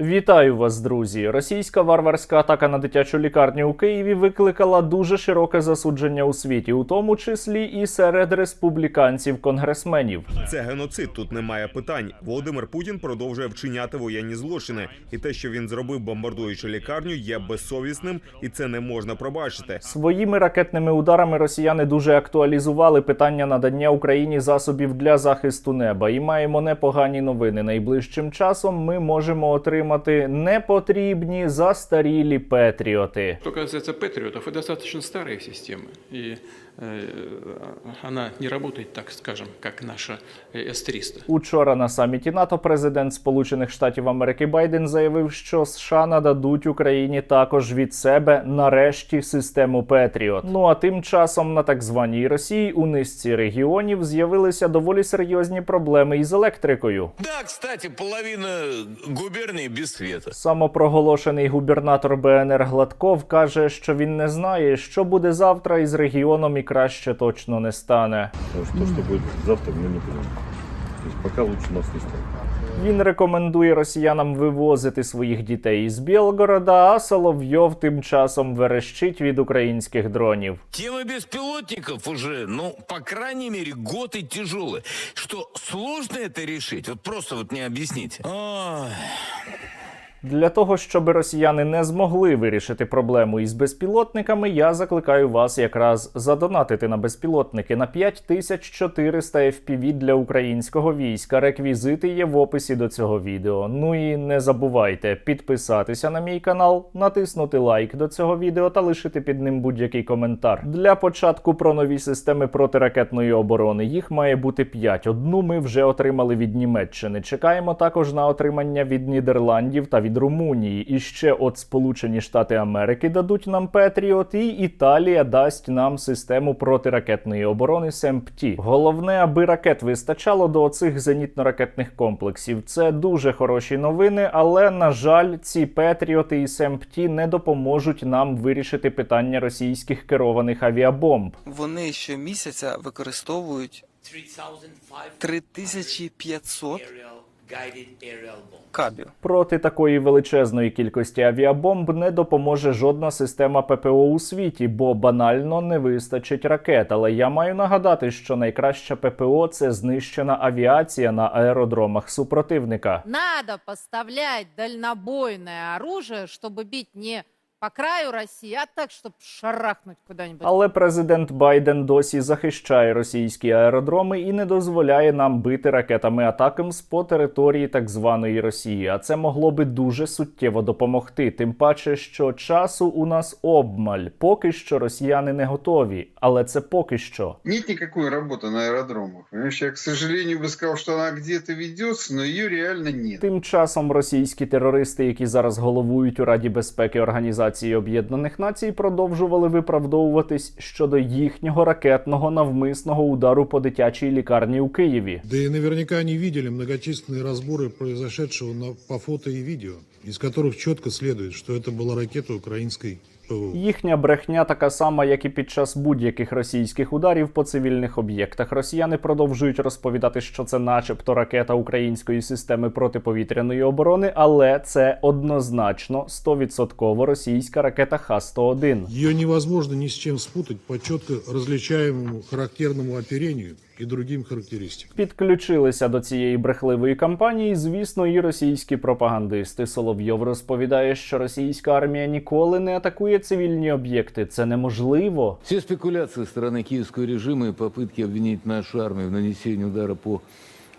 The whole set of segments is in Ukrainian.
Вітаю вас, друзі! Російська варварська атака на дитячу лікарню у Києві викликала дуже широке засудження у світі, у тому числі і серед республіканців-конгресменів. Це геноцид. Тут немає питань. Володимир Путін продовжує вчиняти воєнні злочини, і те, що він зробив, бомбардуючи лікарню, є безсовісним, і це не можна пробачити. Своїми ракетними ударами росіяни дуже актуалізували питання надання Україні засобів для захисту неба. І маємо непогані новини. Найближчим часом ми можемо отримати непотрібні застарілі петріоти. Що касается це это достаточно старая система, и э, она не работает, так скажем, как наша э, С-300. Учора на саміті НАТО президент Сполучених Штатів Америки Байден заявив, що США нададуть Україні також від себе нарешті систему Петріот. Ну а тим часом на так званій Росії у низці регіонів з'явилися доволі серйозні проблеми із електрикою. Да, кстати, половина губернии без света. Самопроголошений губернатор БНР Гладков каже, що він не знає, що буде завтра із регіоном, і краще точно не стане. Потому что то, что будет завтра, мы не понимаем. То есть пока лучше нас не станет. Він рекомендує росіянам вивозити своїх дітей із Білгорода, а Соловйов тим часом верещить від українських дронів. Тема беспилотников уже, ну, по крайней мере, год и тяжелый. Что сложно это решить? Вот просто вот не объяснить. Ой. Для того, щоб росіяни не змогли вирішити проблему із безпілотниками, я закликаю вас якраз задонатити на безпілотники на 5400 FPV для українського війська. Реквізити є в описі до цього відео. Ну і не забувайте підписатися на мій канал, натиснути лайк до цього відео та лишити під ним будь-який коментар. Для початку про нові системи протиракетної оборони. Їх має бути 5. Одну ми вже отримали від Німеччини. Чекаємо також на отримання від Нідерландів та від Румунії. І ще от Сполучені Штати Америки дадуть нам Петріот, і Італія дасть нам систему протиракетної оборони СЕМПТІ. Головне, аби ракет вистачало до оцих зенітно-ракетних комплексів. Це дуже хороші новини, але на жаль, ці Петріоти і СЕМПТІ не допоможуть нам вирішити питання російських керованих авіабомб. Вони щомісяця використовують 3500 кабів. Проти такої величезної кількості авіабомб не допоможе жодна система ППО у світі, бо банально не вистачить ракет. Але я маю нагадати, що найкраща ППО це знищена авіація на аеродромах супротивника. Надо поставлять дальнобойне оружие, щоб бити не по краю России, а так, чтобы шарахнуть куда-нибудь. Але президент Байден досі захищає російські аеродроми і не дозволяє нам бити ракетами атакамс по території так званої Росії. А це могло би дуже суттєво допомогти. Тим паче, що часу у нас обмаль. Поки що росіяни не готові, але це поки що. Нет никакой работы на аэродромах. Понимаешь, я, к сожалению, бы сказал, что она где-то ведется, но ее реально нет. Тим часом російські терористи, які зараз головують у Раді безпеки Організації Об'єднаних Націй, продовжували виправдовуватись щодо їхнього ракетного навмисного удару по дитячій лікарні у Києві. Да и наверняка они видели многочисленные разборы произошедшего на, по фото и видео, из которых четко следует, что это была ракета украинской ПВО. Їхня брехня така сама, як і під час будь-яких російських ударів по цивільних об'єктах. Росіяни продовжують розповідати, що це, начебто, ракета української системи протиповітряної оборони, але це однозначно 100% російська ракета Х-101. Ее невозможно ни с чем спутать по четко различаемому характерному оперению и другим характеристикам. Підключилися до цієї брехливої кампанії, звісно, і російські пропагандисти. Соловйов розповідає, що російська армія ніколи не атакує цивільні об'єкти. Це неможливо. Всі спекуляції сторони київського режиму і попитки обвинити нашу армію в нанесенні удару по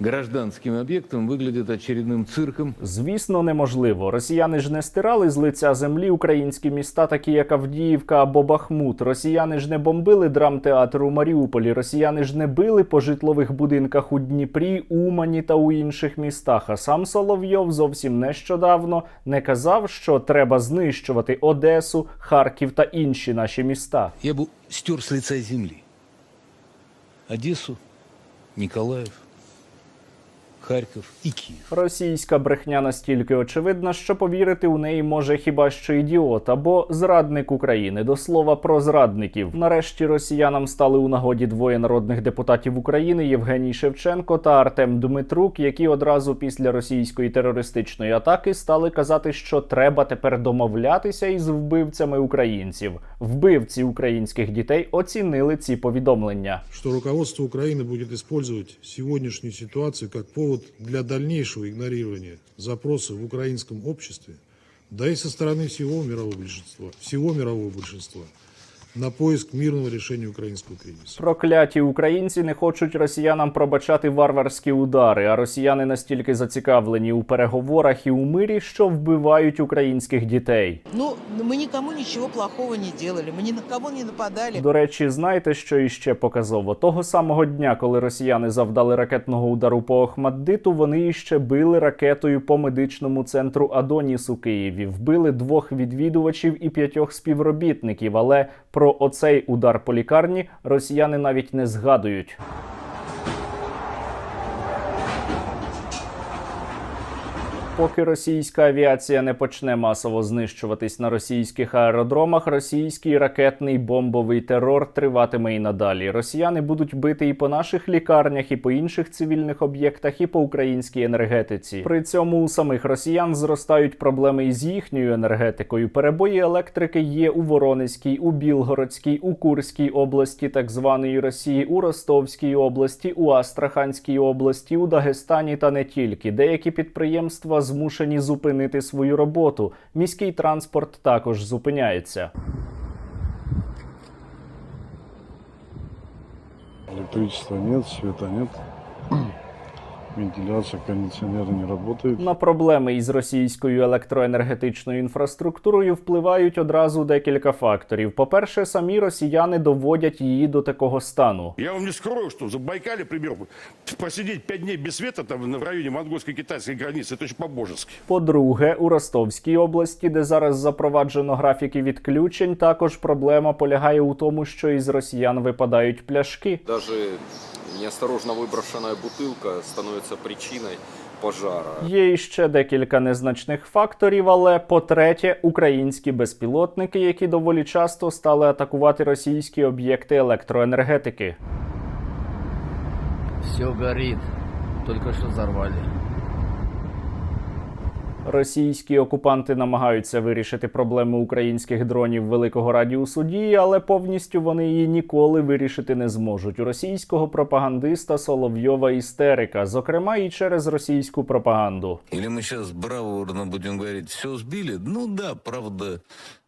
гражданским объектам выглядят очередным цирком. Звісно, неможливо. Росіяни ж не стирали з лиця землі українські міста, такі як Авдіївка або Бахмут. Росіяни ж не бомбили драмтеатр у Маріуполі. Росіяни ж не били по житлових будинках у Дніпрі, Умані та у інших містах. А сам Соловйов зовсім нещодавно не казав, що треба знищувати Одесу, Харків та інші наші міста. Я бы стер с лица земли Одессу, Николаев, Харьков и Киев. Російська брехня настільки очевидна, що повірити у неї може хіба що ідіот або зрадник України. До слова про зрадників. Нарешті росіянам стали у нагоді двоє народних депутатів України Євгеній Шевченко та Артем Дмитрук, які одразу після російської терористичної атаки стали казати, що треба тепер домовлятися із вбивцями українців. Вбивці українських дітей оцінили ці повідомлення. Что руководство Украины будет использовать сегодняшнюю ситуацию как повод для дальнейшего игнорирования запроса в украинском обществе, да и со стороны всего мирового большинства, всего мирового большинства, на поиск мирного решения украинского кризиса. Прокляті українці не хочуть росіянам пробачати варварські удари, а росіяни настільки зацікавлені у переговорах і у мирі, що вбивають українських дітей. Ну, мы никому ничего плохого не делали, мы ни на кого не нападали. До речі, знаєте, що іще показово? Того самого дня, коли росіяни завдали ракетного удару по Охмаддиту, вони іще били ракетою по медичному центру Адоніс у Києві. Вбили двох відвідувачів і п'ятьох співробітників. Але про оцей удар по лікарні росіяни навіть не згадують. Поки російська авіація не почне масово знищуватись на російських аеродромах, російський ракетний бомбовий терор триватиме і надалі. Росіяни будуть бити і по наших лікарнях, і по інших цивільних об'єктах, і по українській енергетиці. При цьому у самих росіян зростають проблеми із їхньою енергетикою. Перебої електрики є у Воронезькій, у Білгородській, у Курській області, так званої Росії, у Ростовській області, у Астраханській області, у Дагестані та не тільки. Деякі підприємства змушені зупинити свою роботу. Міський транспорт також зупиняється. Електричества нет, света нет Вентиляция, кондиционеры не работают. На проблеми із російською електроенергетичною інфраструктурою впливають одразу декілька факторів. По-перше, самі росіяни доводять її до такого стану. Я вам не скрою, что в Забайкале, пример, посидеть пять дней без света там в районе монгольско-китайской границы, это очень по-божески. По-друге, у Ростовській області, де зараз запроваджено графіки відключень, також проблема полягає у тому, що із росіян випадають пляшки. Даже неосторожно выброшенная бутилка становиться причиною пожара. Є іще декілька незначних факторів, але по-третє, українські безпілотники, які доволі часто стали атакувати російські об'єкти електроенергетики. Все горить, Только що взорвали. Російські окупанти намагаються вирішити проблему українських дронів великого радіусу дії, але повністю вони її ніколи вирішити не зможуть. У російського пропагандиста Соловйова істерика, зокрема і через російську пропаганду. Или мы сейчас бравурно будем говорить, все сбили? Ну да, правда,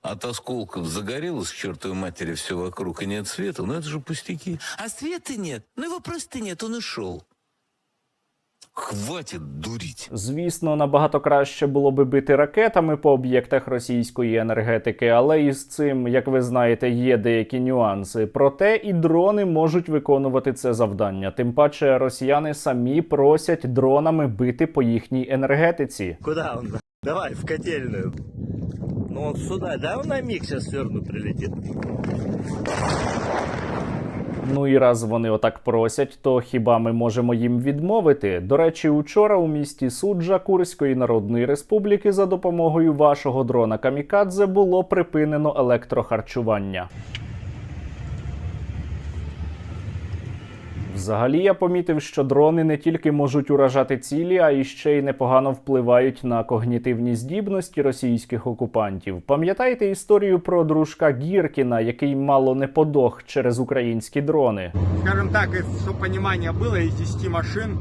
от осколков загорелось чертовой матери все вокруг, и нет света, но это же пустяки. А света нет, ну его просто нет, он ушел. Хватит дурить. Звісно, набагато краще було би бити ракетами по об'єктах російської енергетики, але із цим, як ви знаєте, є деякі нюанси. Проте і дрони можуть виконувати це завдання. Тим паче росіяни самі просять дронами бити по їхній енергетиці. Куда он? Давай, в котельную. Ну он сюда, да, он на миг сейчас сверну прилетит. Ну і раз вони отак просять, то хіба ми можемо їм відмовити? До речі, учора у місті Суджа Курської Народної Республіки за допомогою вашого дрона Камікадзе було припинено електрохарчування. Взагалі я помітив, що дрони не тільки можуть уражати цілі, а і ще й непогано впливають на когнітивні здібності російських окупантів. Пам'ятаєте історію про дружка Гіркіна, який мало не подох через українські дрони? Скажем так, чтобы розуміння було, із 10 машин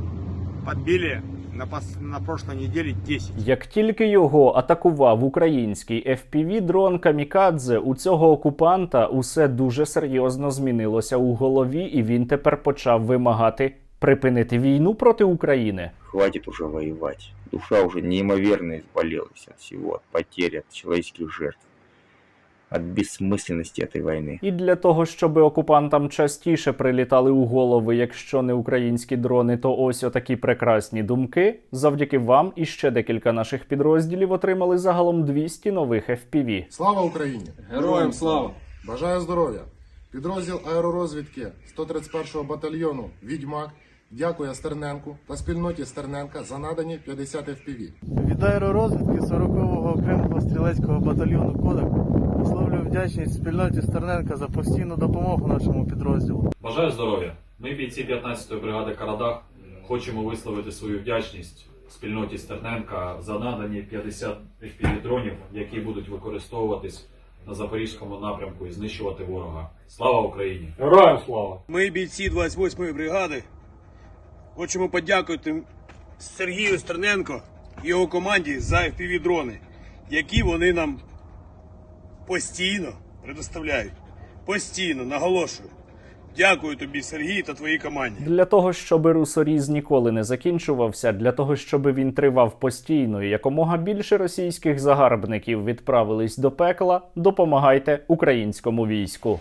подбили на, на прошлой неделе 10. Як тільки його атакував український fpv дрон Камікадзе, у цього окупанта усе дуже серйозно змінилося у голові, і він тепер почав вимагати припинити війну проти України. Хватит уже воевать. Душа уже неимоверно изболелась от всего, от потерь, от человеческих жертв, от бессмысленности этой войны. І для того, щоб окупантам частіше прилітали у голови, якщо не українські дрони, то ось отакі прекрасні думки. Завдяки вам і ще декілька наших підрозділів отримали загалом 200 нових FPV. Слава Україні! Героям слава! Бажаю здоров'я! Підрозділ аеророзвідки 131-го батальйону Відьмак Дякую Стерненку та спільноті Стерненка за надані 50 FPV. Від аеророзвідки 40-го окремого стрілецького батальйону Кодак висловлюю вдячність спільноті Стерненка за постійну допомогу нашому підрозділу. Бажаю здоров'я. Ми, бійці 15-ї бригади Карадах, хочемо висловити свою вдячність спільноті Стерненка за надані 50 FPV-дронів, які будуть використовуватись на запорізькому напрямку і знищувати ворога. Слава Україні! Героям слава! Ми, бійці 28-ї бригади, хочемо подякувати Сергію Стерненко і його команді за FPV-дрони, які вони нам постійно предоставляють. Постійно, наголошую. Дякую тобі, Сергій, та твоїй команді. Для того, щоб русоріз ніколи не закінчувався, для того, щоб він тривав постійно і якомога більше російських загарбників відправились до пекла, допомагайте українському війську.